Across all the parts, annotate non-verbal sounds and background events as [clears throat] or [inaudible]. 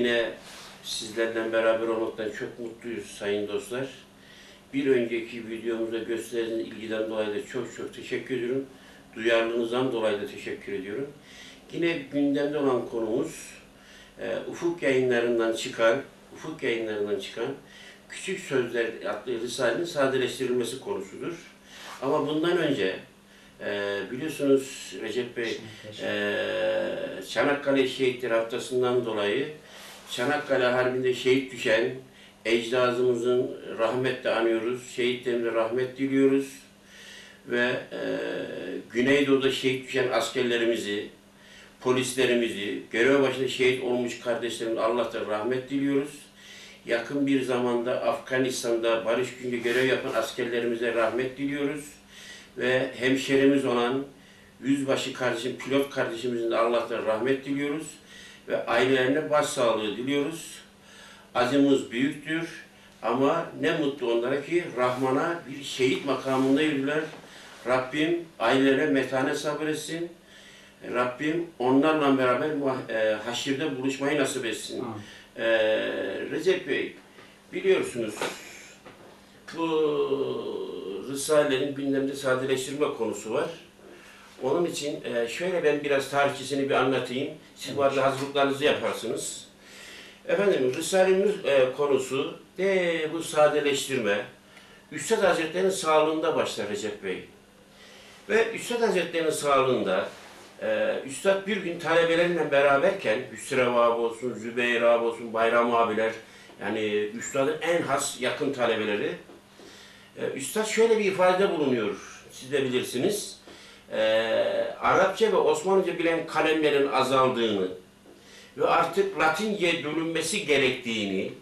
Yine sizlerle beraber olmaktan çok mutluyuz sayın dostlar. Bir önceki videomuzda gösterdiğiniz ilgiden dolayı da çok çok teşekkür ediyorum. Duyarlılığınızdan dolayı da teşekkür ediyorum. Yine gündemde olan konumuz e, Ufuk yayınlarından çıkan, Ufuk yayınlarından çıkan Küçük Sözler adlı Risale'nin sadeleştirilmesi konusudur. Ama bundan önce e, biliyorsunuz Recep Bey e, Çanakkale Şehitleri Haftası'ndan dolayı Çanakkale Harbi'nde şehit düşen ecdadımızın rahmetle anıyoruz. Şehitlerimize rahmet diliyoruz. Ve e, Güneydoğu'da şehit düşen askerlerimizi, polislerimizi, görev başında şehit olmuş kardeşlerimize Allah'tan rahmet diliyoruz. Yakın bir zamanda Afganistan'da barış günü görev yapan askerlerimize rahmet diliyoruz. Ve hemşerimiz olan yüzbaşı kardeşim, pilot kardeşimizin de Allah'tan rahmet diliyoruz. Ve ailelerine başsağlığı diliyoruz. Acımız büyüktür ama ne mutlu onlara ki Rahman'a bir şehit makamında yürüdüler. Rabbim ailelerine metane sabretsin. Rabbim onlarla beraber e, haşirde buluşmayı nasip etsin. Amin. E, Recep Bey, biliyorsunuz bu Risale'nin gündemde sadeleştirme konusu var. Onun için e, şöyle ben biraz tarihçesini bir anlatayım. Siz bu arada hazırlıklarınızı yaparsınız. Efendim Risale'nin e, konusu de bu sadeleştirme Üstad Hazretleri'nin sağlığında başlar Recep Bey. Ve Üstad Hazretleri'nin sağlığında e, Üstad bir gün talebeleriyle beraberken Hüsrev abi olsun, Zübeyir abi olsun, Bayram abiler yani Üstad'ın en has yakın talebeleri e, Üstad şöyle bir ifade bulunuyor. Siz de bilirsiniz. E, Arapça ve Osmanlıca bilen kalemlerin azaldığını ve artık Latince bölünmesi gerektiğini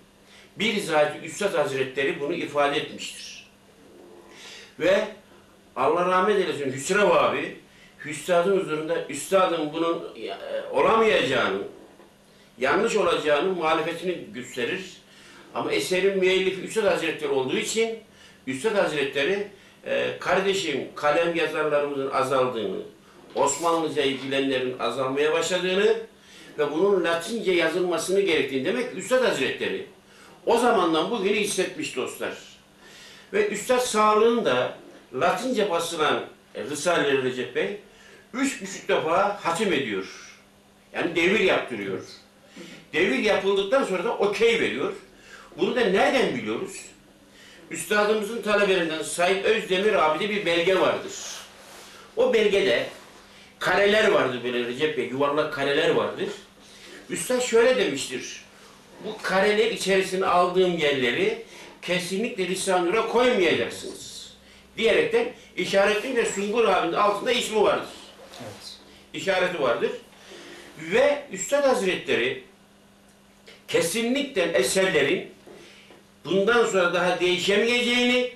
bizzat Üstad Hazretleri bunu ifade etmiştir. Ve Allah rahmet eylesin Hüsrev abi Üstadın huzurunda Üstadın bunun e, olamayacağını, yanlış olacağını muhalefetini gösterir. Ama eserin müellifi Üstad Hazretleri olduğu için Üstad Hazretleri e, kardeşim kalem yazarlarımızın azaldığını, Osmanlıcayı bilenlerin azalmaya başladığını ve bunun Latince yazılmasını gerektiğini demek ki Üstad Hazretleri o zamandan bugünü hissetmiş dostlar. Ve Üstad sağlığında Latince basılan e, Risale-i Recep Bey üç buçuk defa hatim ediyor. Yani devir yaptırıyor. Devir yapıldıktan sonra da okey veriyor. Bunu da nereden biliyoruz? Üstadımızın talebelerinden Said Özdemir abide bir belge vardır. O belgede kareler vardır böyle Recep Bey, yuvarlak kareler vardır. Üstad şöyle demiştir. Bu kareler içerisine aldığım yerleri kesinlikle lisanura koymayacaksınız. Diyerekten işaretleyince Sungur abinin altında ismi vardır. Evet. işareti vardır. Ve Üstad Hazretleri kesinlikle eserlerin bundan sonra daha değişemeyeceğini,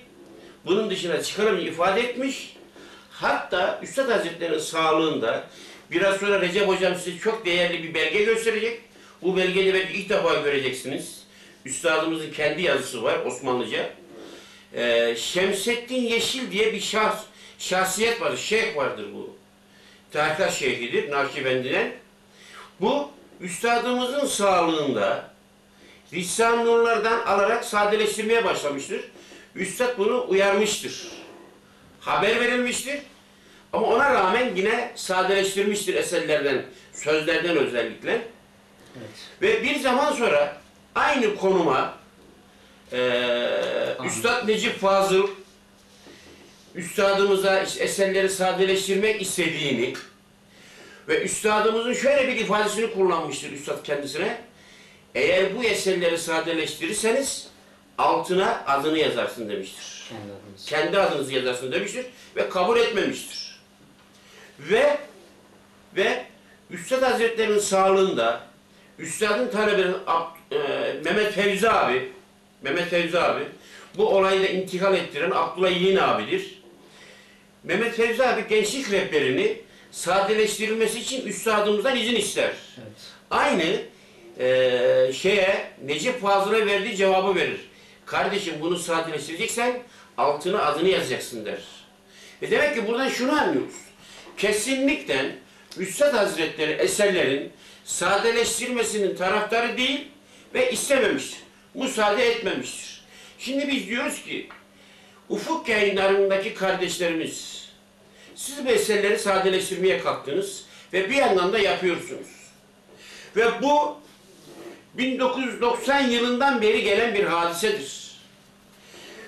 bunun dışına çıkaramayacağını ifade etmiş. Hatta Üstad Hazretleri'nin sağlığında biraz sonra Recep Hocam size çok değerli bir belge gösterecek. Bu belgeyi belki ilk defa göreceksiniz. Üstadımızın kendi yazısı var Osmanlıca. Ee, Şemsettin Yeşil diye bir şahs, şahsiyet vardır, şeyh vardır bu. Tarikat Şeyhidir, Nakşibendi'den. Bu, üstadımızın sağlığında lisan nurlardan alarak sadeleştirmeye başlamıştır. Üstad bunu uyarmıştır. Haber verilmiştir. Ama ona rağmen yine sadeleştirmiştir eserlerden, sözlerden özellikle. Evet. Ve bir zaman sonra aynı konuma eee Üstad Necip Fazıl Üstadımıza işte eserleri sadeleştirmek istediğini ve üstadımızın şöyle bir ifadesini kullanmıştır üstad kendisine. Eğer bu eserleri sadeleştirirseniz altına adını yazarsın demiştir. Kendi. Kendi adınızı yazarsın demiştir ve kabul etmemiştir. Ve ve Üstad Hazretleri'nin sağlığında Üstad'ın talebenin Ab- e, Mehmet Fevzi abi Mehmet Fevzi abi bu olayda intikal ettiren Abdullah Yiğin abidir. Mehmet Fevzi abi gençlik rehberini sadeleştirilmesi için üstadımızdan izin ister. Evet. Aynı eee, şeye Necip Fazıl'a verdiği cevabı verir. Kardeşim bunu sadeleştireceksen altına adını yazacaksın der. E demek ki buradan şunu anlıyoruz. Kesinlikle Üstad Hazretleri eserlerin sadeleştirmesinin taraftarı değil, ve istememiştir. Müsaade etmemiştir. Şimdi biz diyoruz ki Ufuk yayınlarındaki kardeşlerimiz siz meseleleri sadeleştirmeye kalktınız ve bir yandan da yapıyorsunuz. Ve bu 1990 yılından beri gelen bir hadisedir.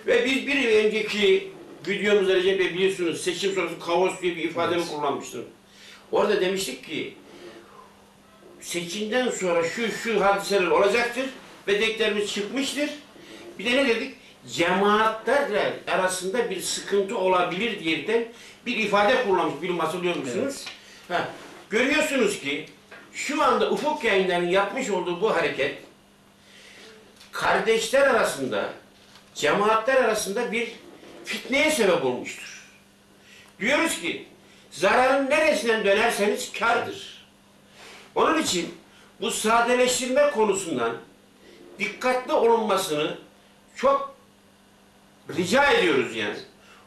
Ve biz bir önceki videomuzda Recep Bey biliyorsunuz seçim sonrası kaos diye bir ifademi Evet. kullanmıştım. Orada demiştik ki seçimden sonra şu şu hadiseler olacaktır ve dediklerimiz çıkmıştır. Bir de ne dedik? Cemaatlerle arasında bir sıkıntı olabilir diyerekten bir ifade kullanmış. Bilmem hatırlıyor musunuz? Ha, görüyorsunuz ki şu anda Ufuk Yayınları'nın yapmış olduğu bu hareket kardeşler arasında, cemaatler arasında bir fitneye sebep olmuştur. Diyoruz ki zararın neresinden dönerseniz kardır. Onun için bu sadeleştirme konusundan dikkatli olunmasını çok rica ediyoruz yani.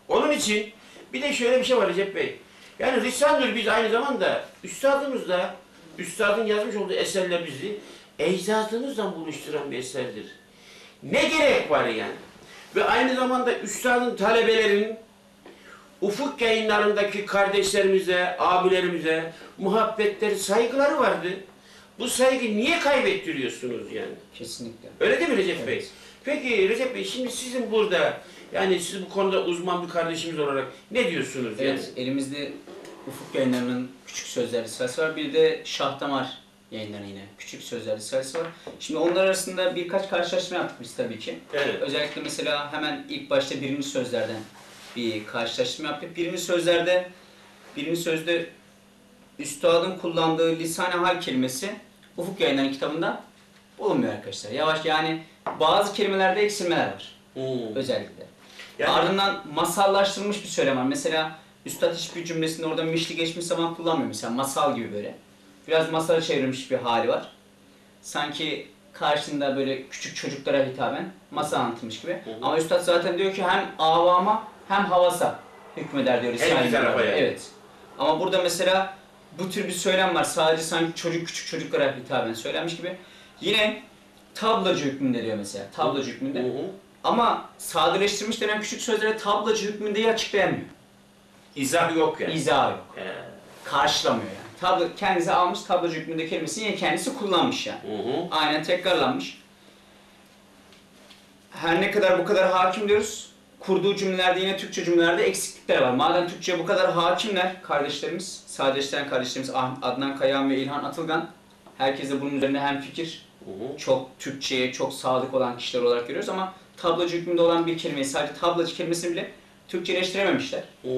Onun için bir de şöyle bir şey var Recep Bey. Yani Risale-i biz aynı zamanda üstadımız da üstadın yazmış olduğu eserler bizi ecdadımızla buluşturan bir eserdir. Ne gerek var yani? Ve aynı zamanda üstadın talebelerinin ufuk yayınlarındaki kardeşlerimize, abilerimize muhabbetleri, saygıları vardı. Bu saygı niye kaybettiriyorsunuz yani? Kesinlikle. Öyle değil mi Recep Bey? Evet. Peki Recep Bey şimdi sizin burada yani siz bu konuda uzman bir kardeşimiz olarak ne diyorsunuz yani? Evet, elimizde Ufuk yayınlarının küçük sözler risalesi var. Bir de Şah Damar yayınları yine küçük sözler risalesi var. Şimdi onlar arasında birkaç karşılaşma yaptık biz tabii ki. Evet. Özellikle mesela hemen ilk başta birinci sözlerden bir karşılaşma yaptık. Birinci sözlerde birinci sözde üstadın kullandığı lisan-ı hal kelimesi Ufuk Yayınları kitabında bulunmuyor arkadaşlar. Yavaş yani bazı kelimelerde eksilmeler var Hmm. özellikle. Yani- Ardından masallaştırılmış bir söylem var. Mesela Üstad hiçbir cümlesinde orada mişli geçmiş zaman kullanmıyor mesela masal gibi böyle. Biraz masala çevrilmiş bir hali var. Sanki karşında böyle küçük çocuklara hitaben masal anlatılmış gibi. hı. Ama Üstad zaten diyor ki hem avama hem havasa hükmeder diyor. Her iki tarafa yani. Evet. Ama burada mesela bu tür bir söylem var. Sadece sanki çocuk küçük çocuklara hitaben söylenmiş gibi. Yine tablacı hükmünde diyor mesela. Tablacı hükmünde. Hı hı. Ama sadeleştirilmiş denen küçük sözlere tablacı hükmündeyi açıklayamıyor. İzah yok yani. İzah yok. He. Karşılamıyor yani. Tablo, kendisi almış tablacı hükmünde kelimesini yine kendisi kullanmış yani. Hı hı. Aynen tekrarlanmış. Her ne kadar bu kadar hakim diyoruz, kurduğu cümlelerde yine Türkçe cümlelerde eksiklikler var. Madem Türkçe'ye bu kadar hakimler kardeşlerimiz, sadeleştiren kardeşlerimiz Adnan Kayahan ve İlhan Atılgan, herkes de bunun üzerine hem fikir, Hı hı. çok Türkçe'ye çok sadık olan kişiler olarak görüyoruz ama tablacı hükmünde olan bir kelimeyi sadece tablacı kelimesini bile Türkçeleştirememişler. Hı.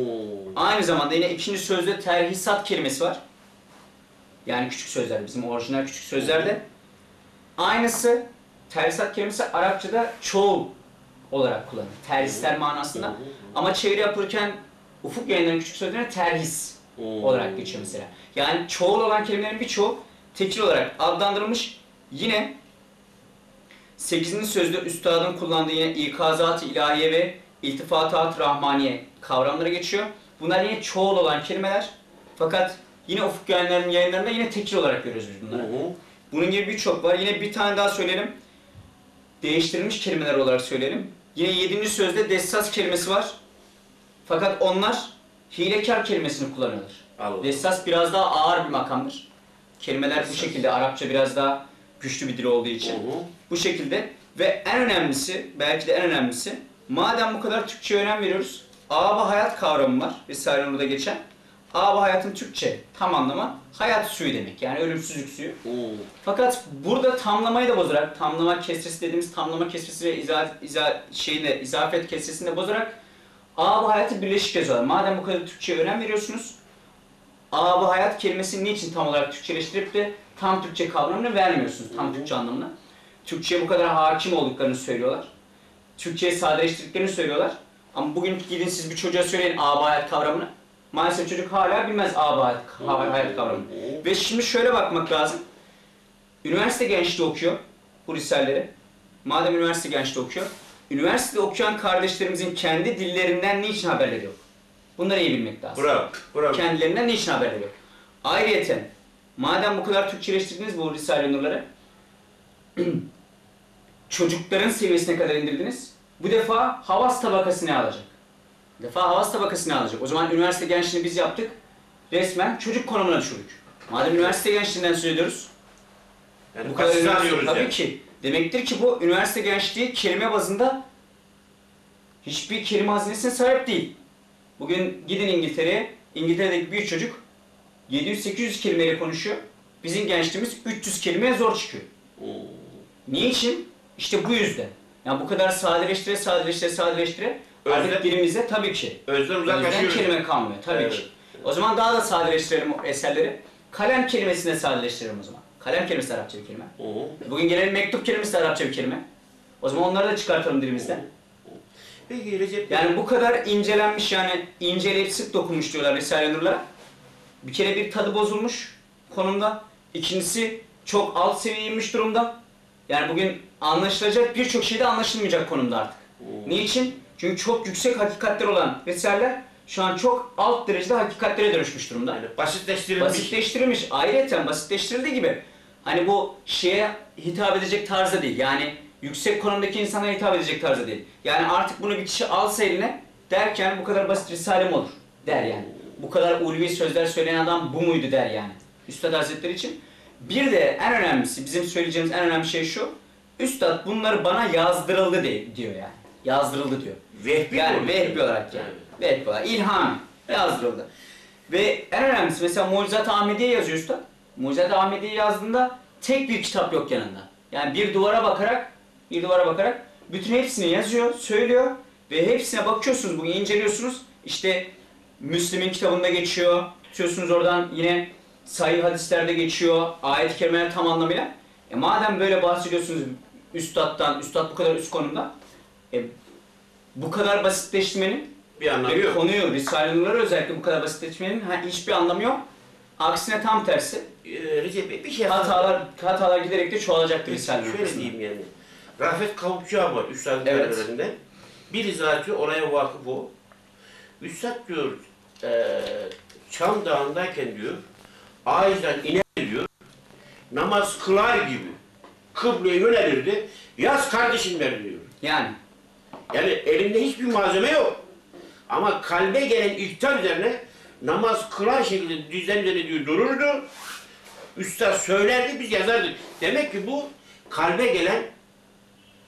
Aynı zamanda yine ikinci sözde terhisat kelimesi var. Yani küçük sözler, bizim orijinal küçük sözlerde. Aynısı terhisat kelimesi Arapçada çoğul olarak kullanılır. Terhisler manasında. Ama çeviri yapılırken ufuk yayınlarının küçük sözlerine terhis olarak geçiyor mesela. Yani çoğul olan kelimelerin birçoğu tekil olarak adlandırılmış. Yine 8. sözde üstadın kullandığı yine ikazat-ı ilahiye ve iltifatat rahmaniye kavramları geçiyor. Bunlar yine çoğul olan kelimeler. Fakat yine ufuk yayınlarının yayınlarında yine tekil olarak görüyoruz biz bunları. hı. Bunun gibi birçok var. Yine bir tane daha söyleyelim. Değiştirilmiş kelimeler olarak söyleyelim. Yine 7. sözde dessas kelimesi var. Fakat onlar hilekar kelimesini kullanıyorlar. Allah. Dessas biraz daha ağır bir makamdır. Kelimeler bu şekilde Arapça biraz daha güçlü bir dil olduğu Hı için. hı. Bu şekilde ve en önemlisi, belki de en önemlisi, madem bu kadar Türkçe'ye önem veriyoruz, ağabey hayat kavramı var Risale-i Nur'da geçen. Ağabey hayatın Türkçe tam anlamı hayat suyu demek yani ölümsüzlük suyu. Hı. Fakat burada tamlamayı da bozarak, tamlama kesresi dediğimiz tamlama kesresi ve izah, izah, şeyine, izafet kesresini de bozarak ağabey hayatı birleşik yazıyorlar. Madem bu kadar Türkçe'ye önem veriyorsunuz, ağabey hayat kelimesini niçin tam olarak Türkçeleştirip de tam Türkçe kavramını vermiyorsunuz, tam. Türkçe anlamına? Türkçe'ye bu kadar hakim olduklarını söylüyorlar. Türkçe'ye sadeleştirdiklerini söylüyorlar. Ama bugün gidin siz bir çocuğa söyleyin ağabey hayat kavramını. Maalesef çocuk hala bilmez ağabey hayat, hayat kavramını. Ve şimdi şöyle bakmak lazım. Üniversite gençliği okuyor bu risalleri. Madem üniversite gençliği okuyor, üniversitede okuyan kardeşlerimizin kendi dillerinden niçin haberleri yok? Bunları iyi bilmek lazım. Bravo. Bravo. Kendilerinden niçin haberleri yok? Ayrıyeten, madem bu kadar Türkçeleştirdiniz bu Risale-i Nur'ları, [clears throat] çocukların seviyesine kadar indirdiniz. Bu defa havas tabakası ne alacak? Bu defa havas tabakası ne alacak? O zaman üniversite gençliğini biz yaptık. Resmen çocuk konumuna düşürdük. Madem üniversite gençliğinden söz ediyoruz, Yani bu kadar üniversite, alıyoruz tabii yani. ki. Demektir ki bu üniversite gençliği kelime bazında hiçbir kelime hazinesine sahip değil. Bugün gidin İngiltere'ye, İngiltere'deki bir çocuk 700-800 kelimeyle konuşuyor. Bizim gençliğimiz 300 kelimeye zor çıkıyor. Hmm. Niçin? İşte bu yüzden. Yani bu kadar sadeleştire, sadeleştire, sadeleştire artık Özlem- dilimizde tabii ki. Özden Yüzden uzaklaşıyoruz. kelime kalmıyor tabii Evet. ki. O zaman daha da sadeleştirelim eserleri. Kalem kelimesine sadeleştirelim o zaman. Kalem kelimesi Arapça bir kelime. Hı. Bugün gelelim mektup kelimesi de Arapça bir kelime. O zaman onları da çıkartalım dilimizden. Peki Recep Bey, Yani bu kadar incelenmiş yani inceleyip sık dokunmuş diyorlar Risale-i. Bir kere bir tadı bozulmuş konumda. İkincisi çok alt seviye inmiş durumda. Yani bugün anlaşılacak birçok şey de anlaşılmayacak konumda artık. Hmm. Niçin? Çünkü çok yüksek hakikatler olan Risaleler şu an çok alt derecede hakikatlere dönüşmüş durumda. yani basitleştirilmiş. Basitleştirilmiş. Ayrıca basitleştirildiği gibi hani bu şeye hitap edecek tarzda değil. Yani yüksek konumdaki insana hitap edecek tarzda değil. Yani artık bunu bir kişi alsa eline derken bu kadar basit risale mi olur der yani. Bu kadar ulvi sözler söyleyen adam bu muydu der yani. Üstad Hazretleri için. Bir de en önemlisi bizim söyleyeceğimiz en önemli şey şu. Üstad bunları bana yazdırıldı de, diyor yani. Yazdırıldı diyor. Vehbi Yani vehbi olarak yani. Vehbi olarak. İlham yazdırıldı. Ve en önemlisi mesela Mucizat-ı Ahmediye yazıyor usta. Mucizat-ı Ahmediye yazdığında tek bir kitap yok yanında. Yani bir duvara bakarak, bir duvara bakarak bütün hepsini yazıyor, söylüyor ve hepsine bakıyorsunuz, bugün inceliyorsunuz. İşte Müslim'in kitabında geçiyor. Tutuyorsunuz oradan yine sahih hadislerde geçiyor. Ayet-i kerimeler tam anlamıyla. E madem böyle bahsediyorsunuz üstattan, üstad bu kadar üst konumda. E, bu kadar basitleştirmenin Bir anlamı ve yok. konuyu, Risale-i özellikle bu kadar basitleştirmenin ha, hiçbir anlamı yok. Aksine tam tersi. Ee, Recep Bey bir şey Hatalar hatalar giderek de çoğalacaktır Risale-i. Şöyle kısmında. diyeyim yani. Rafet Kavukçu var Üstad'ın Evet. Bir icraatçı oraya vakıf o. Üstad diyor eee Çam Dağı'ndayken diyor ağaçtan iner diyor namaz kılar gibi kıbleye yönelirdi. Yaz kardeşim der diyor. Yani Yani elinde hiçbir malzeme yok. Ama kalbe gelen iktar üzerine namaz kılar şekilde düzen üzerine diyor dururdu. Üstad söylerdi biz yazardık. Demek ki bu kalbe gelen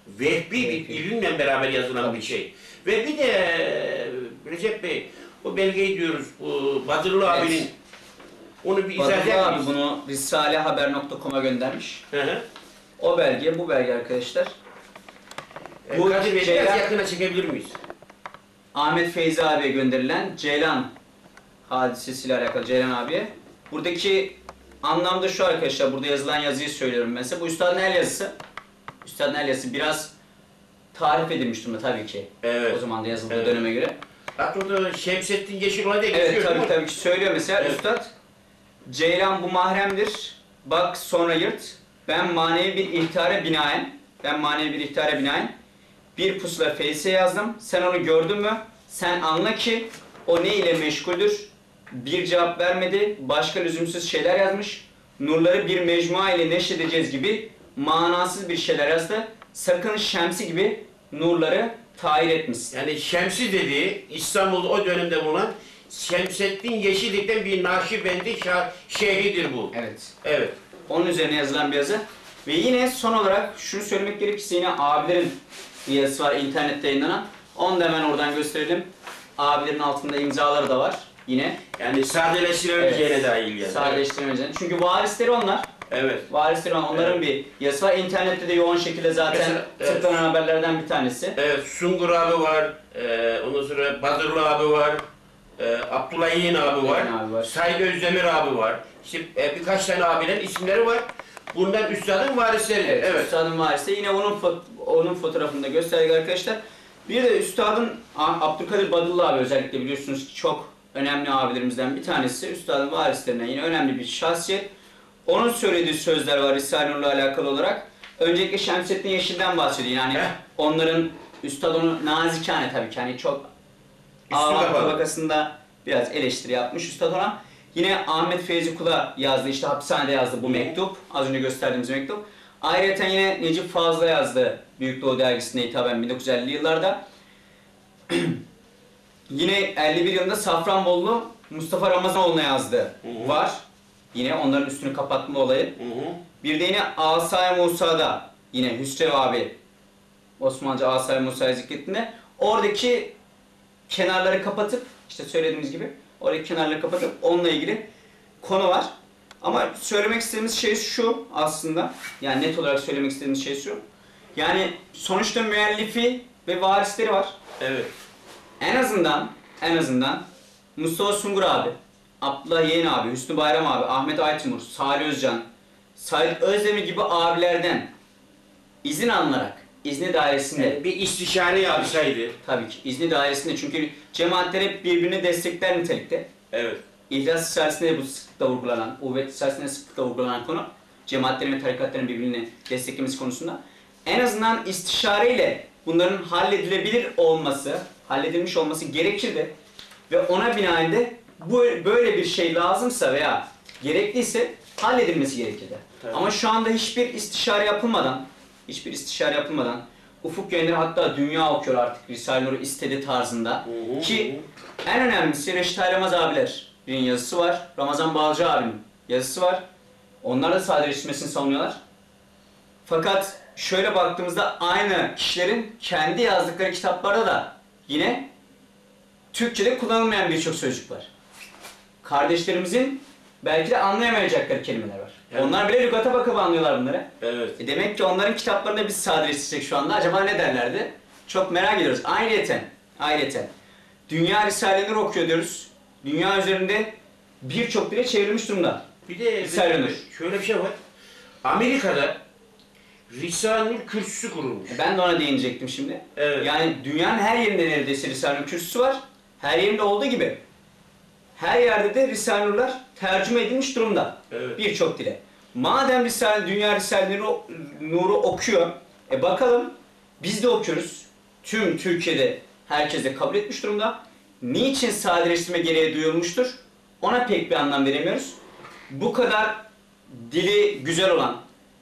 vehbi bir ilimle beraber yazılan bir şey. Ve bir de Recep Bey o belgeyi diyoruz bu Badırlı Evet. abinin onu bir izah eder abi miyiz? bunu risalehaber.com'a göndermiş. Hı hı. O belge, bu belge arkadaşlar. E, Bu Kadir Bey biraz yakına çekebilir miyiz? Ahmet Feyzi abiye gönderilen Ceylan hadisesiyle alakalı Ceylan abiye. Buradaki anlamda şu arkadaşlar, burada yazılan yazıyı söylüyorum ben size. Bu üstadın el yazısı. Üstadın el yazısı biraz tarif edilmiş durumda tabii ki. Evet. O zaman da yazıldığı Evet. döneme göre. Hatta orada Şemsettin Yeşilolay da geçiyor. Evet değil tabii mi? tabii ki söylüyor mesela Evet. üstad. Ceylan bu mahremdir. Bak sonra yırt. Ben manevi bir ihtare binaen, ben manevi bir ihtare binaen bir pusula feyse yazdım. Sen onu gördün mü? Sen anla ki o ne ile meşguldür? Bir cevap vermedi. Başka lüzumsuz şeyler yazmış. Nurları bir mecmua ile neşredeceğiz gibi manasız bir şeyler yazdı. Sakın şemsi gibi nurları tahir etmişsin. Yani Şemsi dediği İstanbul'da o dönemde bulunan Şemsettin Yeşillik'ten bir Nakşibendi şehridir bu. Evet. Evet. Onun üzerine yazılan bir yazı. Ve yine son olarak şunu söylemek gerekirse yine abilerin bir yazısı var internette yayınlanan. Onu da hemen oradan gösterelim. Abilerin altında imzaları da var yine. Yani sadeleştirebileceğine Evet. dahil yani. Sadeleştirmeyeceğini. Çünkü varisleri onlar. Evet. Varisleri onlar. Onların bir yazısı var. İnternette de yoğun şekilde zaten Mesela, evet. tıklanan haberlerden bir tanesi. Evet, Sungur abi var, e, ondan sonra Badırlı abi var, e, Abdullah Yiğin abi var, abi var. Said Özdemir abi var. İşte e, birkaç tane abilerin isimleri var. Bunlar üstadın varisleri. Evet, Evet. Üstadın varisi. Yine onun fo- onun fotoğrafını da gösterdik arkadaşlar. Bir de Üstadın Abdülkadir Badıllı abi özellikle biliyorsunuz çok önemli abilerimizden bir tanesi. Üstadın varislerinden yine önemli bir şahsiyet. Onun söylediği sözler var Risale-i Nur'la alakalı olarak. Öncelikle Şemsettin Yeşil'den bahsediyor. Yani Heh. onların Üstad onu nazikane tabii ki hani çok Kapalı. tabakasında biraz eleştiri yapmış Üstad ona. Yine Ahmet Feyzi Kula yazdı, işte hapishanede yazdı bu mektup. Az önce gösterdiğimiz mektup. Ayrıca yine Necip Fazıl yazdı Büyük Doğu Dergisi'ne hitaben 1950'li yıllarda. [clears throat] yine 51 yılında Safranbolu Mustafa Ramazanoğlu'na yazdı. Hı hı. Var. Yine onların üstünü kapatma olayı. Hı hı. Bir de yine Asay Musa'da yine Hüsrev abi Osmanlıca Asay Musa'yı zikrettiğinde oradaki kenarları kapatıp işte söylediğimiz gibi oradaki kenarları kapatıp onunla ilgili konu var. Ama söylemek istediğimiz şey şu aslında. Yani net olarak söylemek istediğimiz şey şu. Yani sonuçta müellifi ve varisleri var. Evet. En azından en azından Mustafa Sungur abi, Abdullah Yeğen abi, Hüsnü Bayram abi, Ahmet Aytimur, Salih Özcan, Said Özdemir gibi abilerden izin alınarak izni dairesinde Yani bir istişare yapsaydı. tabii ki izni dairesinde çünkü cemaatler hep birbirini destekler nitelikte. Evet. İhlas içerisinde bu sıklıkla vurgulanan, uvvet içerisinde sıklıkla vurgulanan konu cemaatlerin ve tarikatların birbirini desteklemesi konusunda en azından istişareyle bunların halledilebilir olması, halledilmiş olması gerekirdi ve ona binaen de bu böyle bir şey lazımsa veya gerekliyse halledilmesi gerekirdi. Tabii. Ama şu anda hiçbir istişare yapılmadan, hiçbir istişare yapılmadan Ufuk yayınları hatta dünya okuyor artık Risale-i Nur'u istedi tarzında. Hı hı, Ki en önemlisi Reşit Ayramaz abilerin yazısı var. Ramazan Balcı abinin yazısı var. Onlar da sadeleştirmesini savunuyorlar. Fakat şöyle baktığımızda aynı kişilerin kendi yazdıkları kitaplarda da yine Türkçe'de kullanılmayan birçok sözcük var. Kardeşlerimizin belki de anlayamayacakları kelimeler var. Evet. Onlar bile lügata bakıp anlıyorlar bunları. Evet. E demek ki onların kitaplarında biz sadeleştirsek şu anda acaba ne derlerdi? Çok merak ediyoruz. Ayrıyeten, ayrıyeten. Dünya Risaleleri okuyor diyoruz. Dünya üzerinde birçok dile çevrilmiş durumda. Bir de Risale-i Nur. şöyle bir şey var. Amerika'da Risale-i Nur kürsüsü kurulmuş. E Ben de ona değinecektim şimdi. Evet. Yani dünyanın her yerinde neredeyse Risale-i Nur kürsüsü var. Her yerinde olduğu gibi. Her yerde de Risale-i Nur'lar tercüme edilmiş durumda. Evet. Birçok dile. Madem Risale, Dünya Risale-i Nur'u, Nur'u okuyor, e bakalım biz de okuyoruz. Tüm Türkiye'de herkes de kabul etmiş durumda. Niçin sadeleştirme gereği duyulmuştur? Ona pek bir anlam veremiyoruz. Bu kadar dili güzel olan,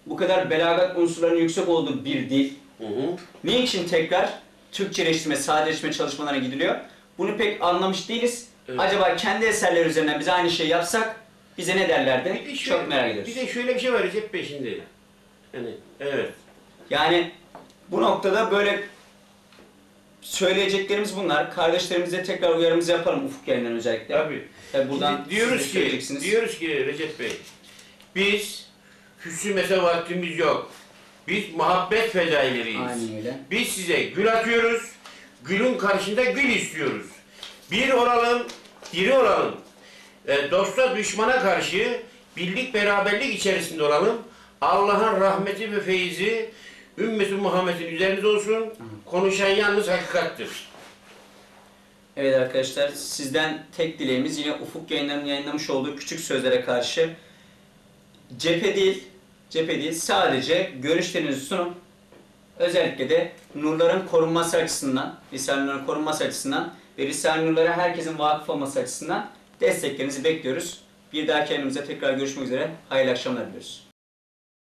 bu kadar belagat unsurlarının yüksek olduğu bir dil, Hı hı. Niçin tekrar Türkçeleştirme, sadeleştirme çalışmalarına gidiliyor? Bunu pek anlamış değiliz. Evet. Acaba kendi eserleri üzerinden biz aynı şeyi yapsak bize ne derlerdi? Bir de şöyle, Çok merak ediyoruz. Bir de şöyle bir şey var Recep Bey şimdi. Yani, evet. Yani bu noktada böyle söyleyeceklerimiz bunlar. Kardeşlerimize tekrar uyarımızı yapalım ufuk yayından özellikle. Tabii. Tabii buradan Şimdi diyoruz siz de ki, söyleyeceksiniz. diyoruz ki Recep Bey, biz küsümese vaktimiz yok. Biz muhabbet fedaileriyiz. Aynen öyle. Biz size gül atıyoruz, gülün karşında gül istiyoruz. Bir olalım, diri olalım. E, dosta düşmana karşı birlik beraberlik içerisinde olalım. Allah'ın rahmeti ve feyzi ümmeti Muhammed'in üzerinize olsun. Konuşan yalnız hakikattir. Evet arkadaşlar sizden tek dileğimiz yine Ufuk yayınlarının yayınlamış olduğu küçük sözlere karşı cephe değil, cephe değil sadece görüşlerinizi sunun. Özellikle de nurların korunması açısından, Nur'un korunması açısından ve Nur'lara herkesin vakıf olması açısından desteklerinizi bekliyoruz. Bir dahaki yayınımızda tekrar görüşmek üzere. Hayırlı akşamlar diliyoruz.